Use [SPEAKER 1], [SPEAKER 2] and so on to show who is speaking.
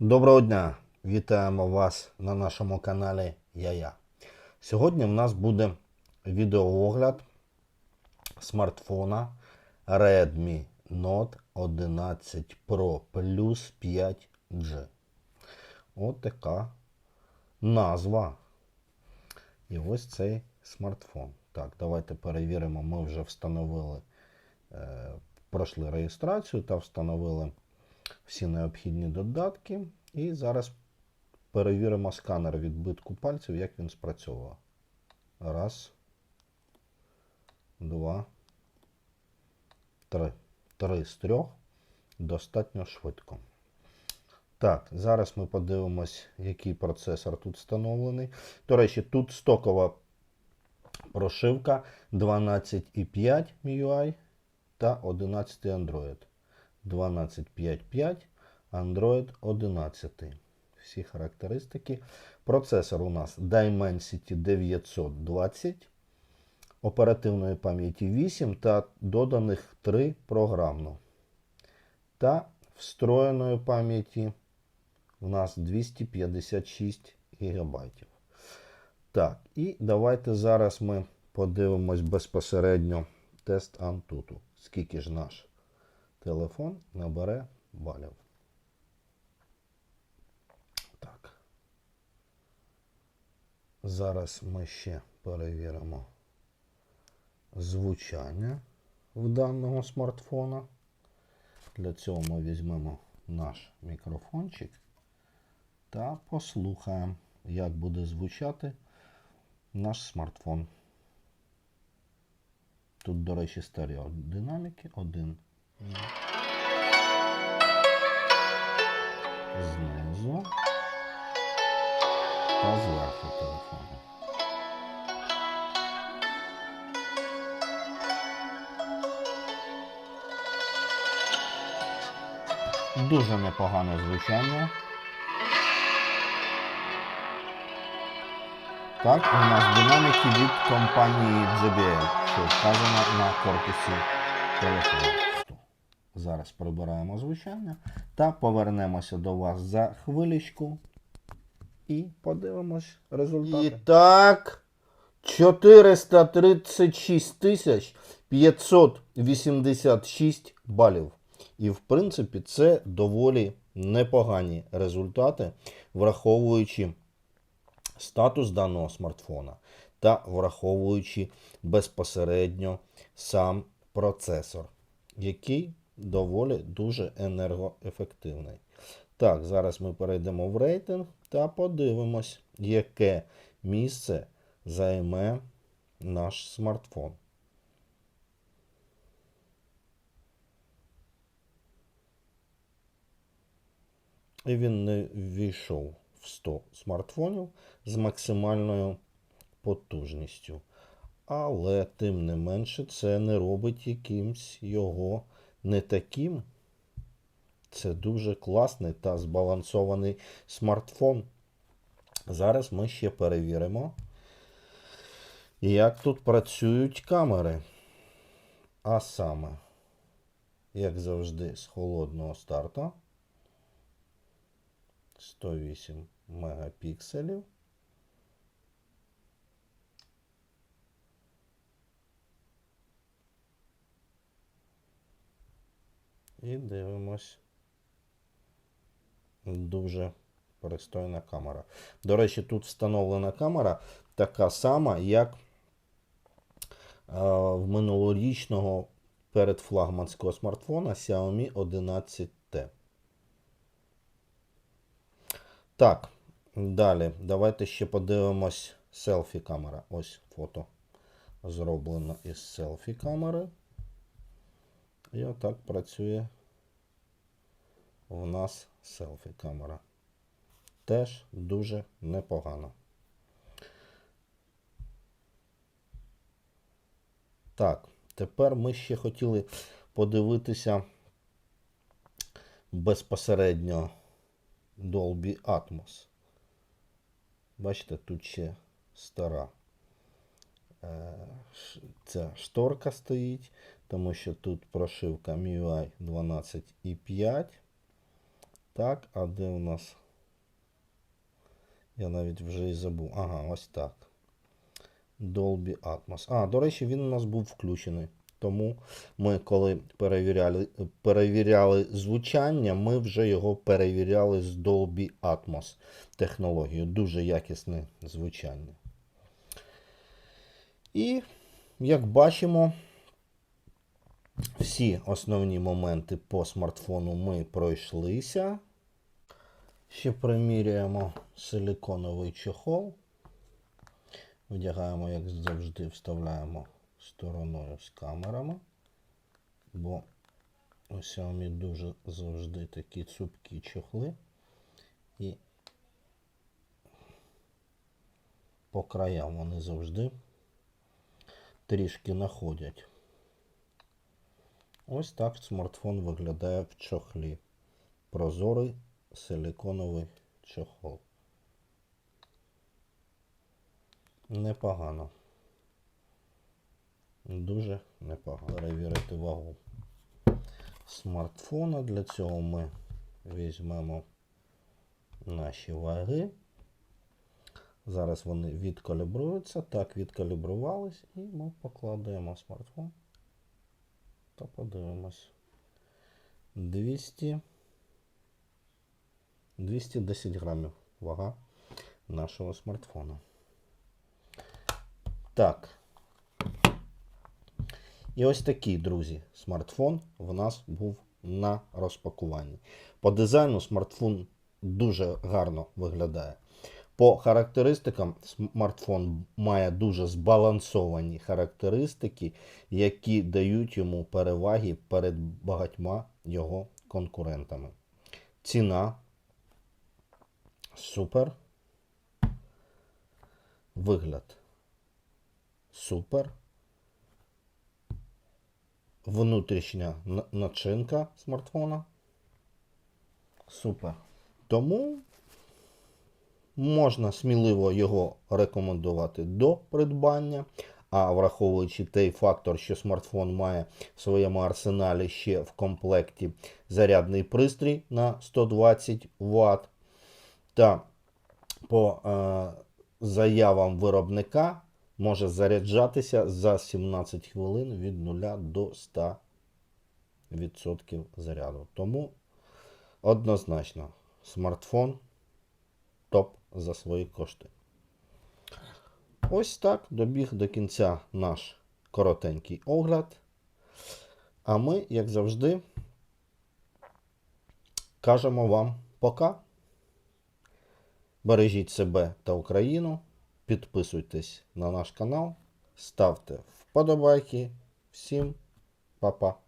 [SPEAKER 1] Доброго дня! Вітаємо вас на нашому каналі Я-Я. Сьогодні в нас буде відеоогляд смартфона Redmi Note 11 Pro Plus 5G. От така назва. І ось цей смартфон. Так, давайте перевіримо. Ми вже встановили, е, пройшли реєстрацію та встановили всі необхідні додатки. І зараз перевіримо сканер відбитку пальців, як він спрацьовує. Раз. Два. Три. Три з трьох. Достатньо швидко. Так, зараз ми подивимось, який процесор тут встановлений. До речі, тут стокова прошивка 12,5 MIUI та 11 Android. 12.5.5, Android 11. Всі характеристики. Процесор у нас Dimensity 920, оперативної пам'яті 8 та доданих 3 програмно. Та встроєної пам'яті у нас 256 ГБ. Так, і давайте зараз ми подивимось безпосередньо тест Antutu. Скільки ж наш телефон набере балів. Так. Зараз ми ще перевіримо звучання в даного смартфона. Для цього ми візьмемо наш мікрофончик та послухаємо, як буде звучати наш смартфон. Тут, до речі, стереодинаміки 1. Znowu. Kozła fotografowa. Duże nepochane zwrócenie. Tak, u nas dynamiki VIP kompanii JBL się okaże na, na korpusie telefonu. Зараз прибираємо звучання та повернемося до вас за хвилечку і подивимось результати. І так, 436 тисяч 586 балів. І, в принципі, це доволі непогані результати, враховуючи статус даного смартфона та враховуючи безпосередньо сам процесор, який доволі дуже енергоефективний. Так, зараз ми перейдемо в рейтинг та подивимось, яке місце займе наш смартфон. І він не ввійшов в 100 смартфонів з максимальною потужністю. Але, тим не менше, це не робить якимсь його не таким. Це дуже класний та збалансований смартфон. Зараз ми ще перевіримо, як тут працюють камери. А саме, як завжди, з холодного старту. 108 мегапікселів. І дивимось. Дуже пристойна камера. До речі, тут встановлена камера така сама, як в минулорічного передфлагманського смартфона Xiaomi 11T. Так, далі. Давайте ще подивимось селфі камера. Ось фото зроблено із селфі камери. І отак працює у нас селфі камера. Теж дуже непогано. Так, тепер ми ще хотіли подивитися безпосередньо Dolby Atmos. Бачите, тут ще стара е, ця шторка стоїть, тому що тут прошивка MIUI 12.5 Так, а де у нас? Я навіть вже і забув. Ага, ось так. Dolby Atmos. А, до речі, він у нас був включений. Тому ми, коли перевіряли, перевіряли звучання, ми вже його перевіряли з Dolby Atmos технологією. Дуже якісне звучання. І, як бачимо, всі основні моменти по смартфону ми пройшлися. Ще приміряємо силиконовий чохол. Вдягаємо, як завжди, вставляємо стороною з камерами. Бо у Xiaomi дуже завжди такі цупкі чохли. І по краям вони завжди трішки находять. Ось так смартфон виглядає в чохлі. Прозорий силиконовий чохол. Непогано. Дуже непогано. Перевірити вагу смартфона. Для цього ми візьмемо наші ваги. Зараз вони відкалібруються. Так, відкалібрувались, і ми покладемо смартфон та подивимось. 200 210 грамів вага нашого смартфона. Так. І ось такий, друзі, смартфон в нас був на розпакуванні. По дизайну смартфон дуже гарно виглядає. По характеристикам смартфон має дуже збалансовані характеристики, які дають йому переваги перед багатьма його конкурентами. Ціна супер. Вигляд супер. Внутрішня начинка смартфона. Супер. Тому можна сміливо його рекомендувати до придбання. А враховуючи той фактор, що смартфон має в своєму арсеналі ще в комплекті зарядний пристрій на 120 Вт. Та по е, заявам виробника може заряджатися за 17 хвилин від 0 до 100% заряду. Тому однозначно смартфон топ за свої кошти. Ось так добіг до кінця наш коротенький огляд. А ми, як завжди, кажемо вам пока. Бережіть себе та Україну. Підписуйтесь на наш канал, ставте вподобайки. Всім па-па.